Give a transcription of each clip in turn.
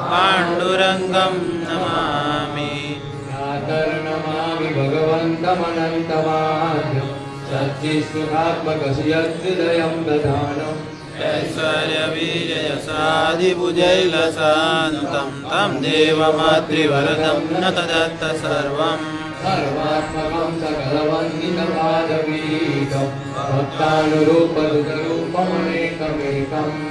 पाण्डुरङ्गं नमामि। नमामि भगवन्तमनन्तमाद्यं। सच्चित्सुखात्मकस्य दधानम् ऐश्वर्यवीर्यसादिभुजैलसानुतं तं देवमातृवरदं न तदत्त सर्वम्। सर्वात्मकं सकलवन्दितपादवीकं भक्तानुरूपरुपमनेकमेकम्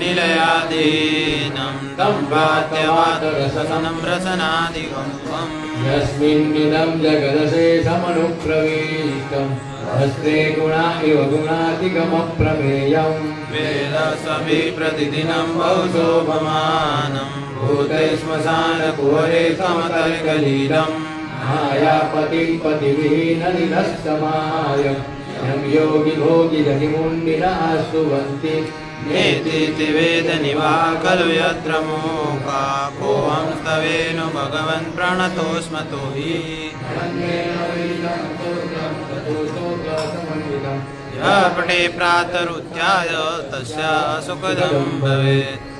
निलयादीनं तं वाद्यवादरसनं रसनादिकं त्वम् यस्मिन्निदं जगदशेषमनुप्रविष्टम् हस्ते गुणा इव गुणाधिकमप्रमेयम् वेदसमि प्रतिदिनं बहुशोभमानं। भूतै श्मशानकुहरे समतर्कलीलम् मायापतिं पतिविहीननिरस्तमाय योगि भोगिजनिना सुवन्ति नेति वेदनि वा खलु यत्र मो काकोऽस्तवे भगवन् प्रणतोऽस्मतो हि। यः पटे प्रातरुध्याय तस्य सुखदं भवेत्।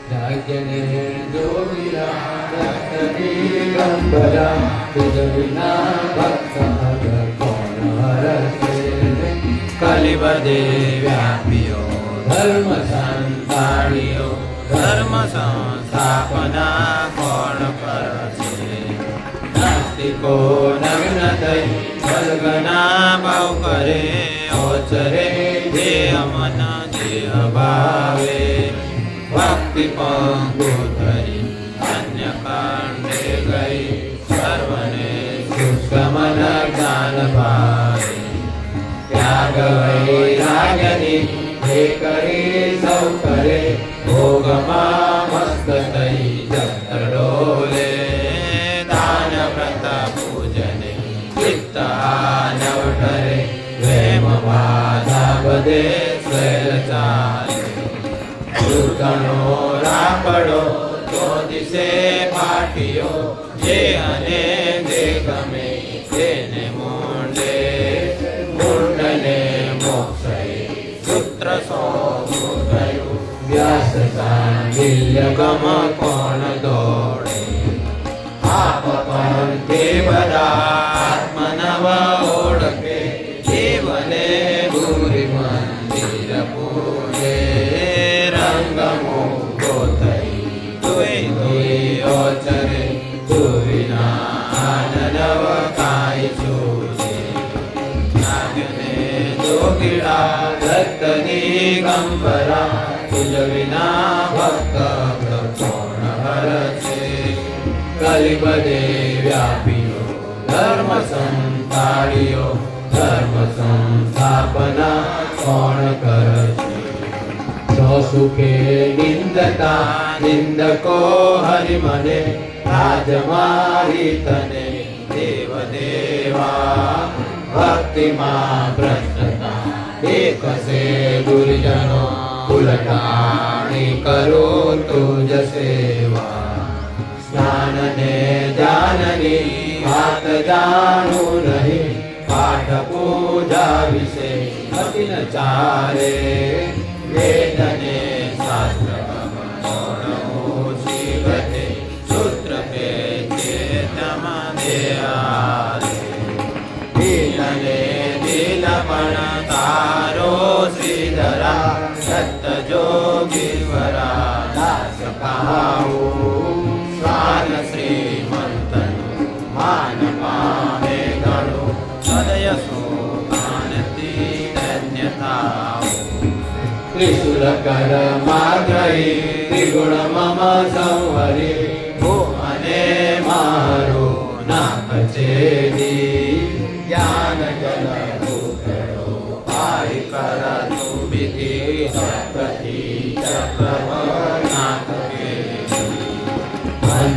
सर्वदेव्यापियो धर्मसंताडियो धर्म संस्थापना कोण करते? नास्तिको नग्नतै सर्गना भाव करे ओचरे देह मन देह भावे। भक्ति पंगोतरी अन्य कांडे गई सर्वने सुसमन ज्ञान भाव ત્યાગ વૈરાગ્યની જે કરે સૌ કરે ભોગમાં મસ્ત રાપડો દિશે પાટીઓ જે અને જે ગમે ગમ કોણ દોડે? આપ પણ તે બધા આત્મનવ ઓળખે. જીવને ગુરી મંદિર પૂજે. રંગ મુક્તો થઈ તુઈ તુઈ ઓચરે તુવિના આનનવ ગંભરા. તુજ વિના ભક્ત કોણ હરશે કલિપદે વ્યાપીઓ ધર્મ સંતાડીઓ ધર્મ સંસ્થાપના કોણ કરશે તો સુખે નિંદતા નિંદકો હરિ મને રાજ મારી તને દેવ દેવા ભક્તિમાં ભ્રષ્ટતા એક સે દુર્જનો कुलटाणि करोतु जसेवा स्नानने जाननी बात जानो रहे पाठ पूजा विषे अति न चारे, वेदने ेवरा स्वान भाव मानपाहे गणो तरु तनयसो मानसी न्यता त्रिशुलकरमाधी त्रिगुण मम सौवरि भुवने मारो नापचे ज्ञानजन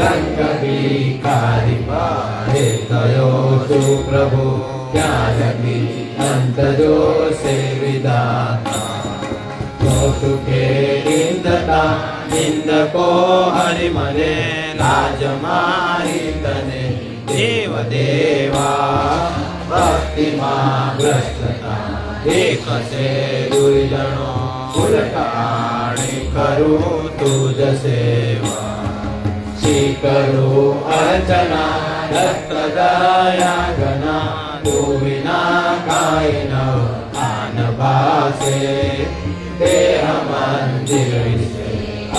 લંકવિકારી હે તયો તું પ્રભુ ક્યાં લગી અંત જો સેવિદા તો સુખે નિંદતા નિંદકો હરિ મને રાજમારી તને દેવ દેવા ભક્તિમાં ગ્રસ્તતા એક છે દુર્જનો કુલકાણી કરું स्तुति करो, अर्चना दत्तदाया गना तू काय नव बासे देह मंदिर से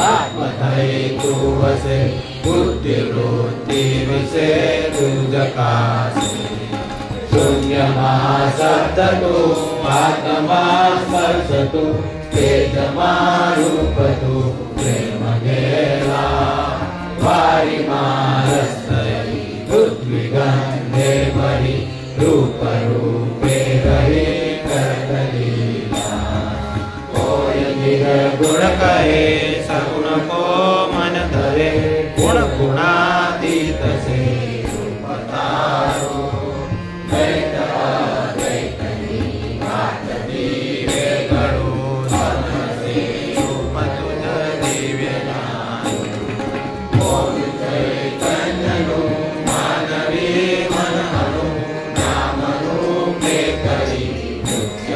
आत्मधय तू वसे बुद्धि रोती विसे तुझकासे शून्यमा शब्द तो आत्मा स्पर्श तो तेजमा रूप तो परिमारस्तरि उद्विगन्धे मणि रूपरूपे हरे करतलीला गुण कहे सगुण को मन धरे गुण गुणातीत से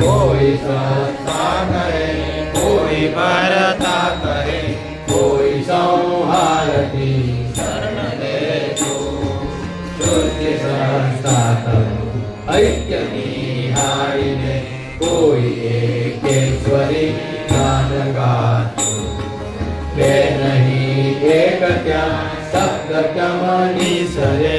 कोई सत्ता करे, कोई परता करे, कोई संहार की शरण ले तो शुद्ध संस्था करो। ऐक्य निहारिने कोई वे नहीं एक क्या क्या मनी सरे।